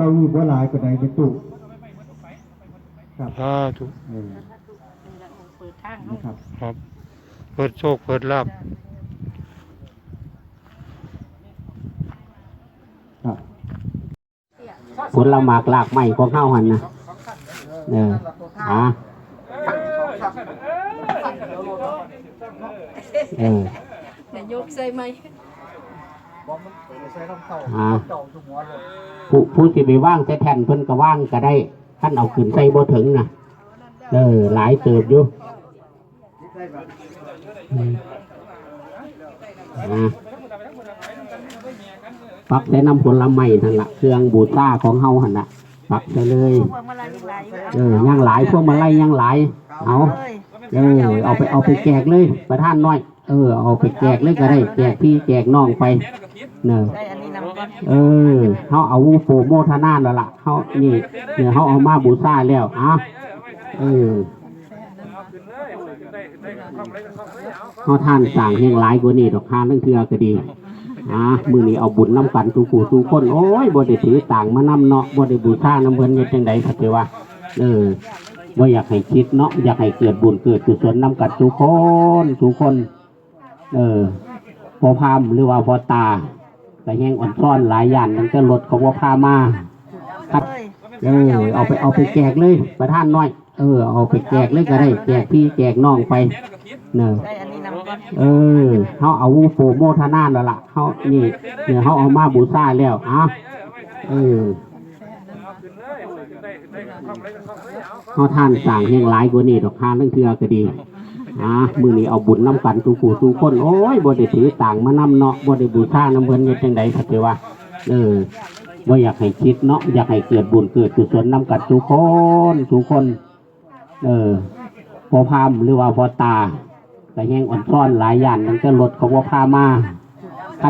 เก้าอี้บ่หลายปานใดในตู้ครับสาธุเออเปิดทางนะครับ ครับ เปิดโชค เปิดลาบครับผลละหมากลากไม้ของเฮาหันนะเอออ่าเออนายกใส่ไหม อ่าผู้ผู้ที่ไปว่างแต่แทนเพิ่นก็ว่างก็ได้ท่านเอาขึ้นใส่บ่ถึงนะเออหลายเติบอยู่อืมอ่าปักใส่น้ำผลไม้นั่นละเครื่องบูชาของเฮาหันละปักใส่เลยพวงมาลัยยังหลายอยู่เออย่างหลายพวกมาไล่ย่างหลายเอาเลยเออเอาไปเอาไปแจกเลยประท่านน้อย เออเอาไปแจกเลยก็ได้แจกพี่แจกน้องไปเนอะได้อันนี้นำก่อนเออเขาเอาโปรโมทนาแล้วล่ะเขานี่เนี่ยเขาเอามาบูชาแล้วอะเออเขาท่านสั่งเฮงหลายกว่านี้ดอกทานตั้งเทือก็ดีอะมือนี้เอาบุญน้ำกันทุกผู้ทุกคนโอ้ยบ่ได้ถือต่างมานํเนาะบ่ได้บูชาน้ำเพิ่นเฮ็ดจังได๋สักเทว่าเออว่าอยากให้คิดเนาะอยากให้เกิดบุญเกิดกุศลน้ำกันทุกคนทุกคน เออพอพามหรือว่าพอตาแต่แห้งอ่อนซ่อนหลายอย่างมันก็ลดของว่าพามาครับเลยเออเอาไปเอาไปแจกเลยประท่านน้อย เออ เอาไปแจกเลยก็ได้แจกพี่แจกน้องไปเนอะได้อันนี้นำก่อนเออเขาเอาโปรโมทนาแล้วล่ะเขานี่เนี่ยเขาเอามาบูชาแล้วอะเออเขาท่านสั่งเฮงหลายกว่านี้ดอกทานตั้งเทือก็ดี อ่ามือนี้เอาบุญน้ำกันทุกผู้ทุกคน โอ้ยบ่ได้ถือต่างมานํเนาะบ่ได้บูชาน้ำเพิ่นเฮ็ดจังได๋สักเทว่าเออว่าอยากให้คิดเนาะอยากให้เกิดบุญเกิดกุศลน้ำกันทุกคนทุกคน เออพอพามหรือว่าพอตาแต่แห้งอ่อนซ่อนหลายอย่างมันก็ลดของว่าพามา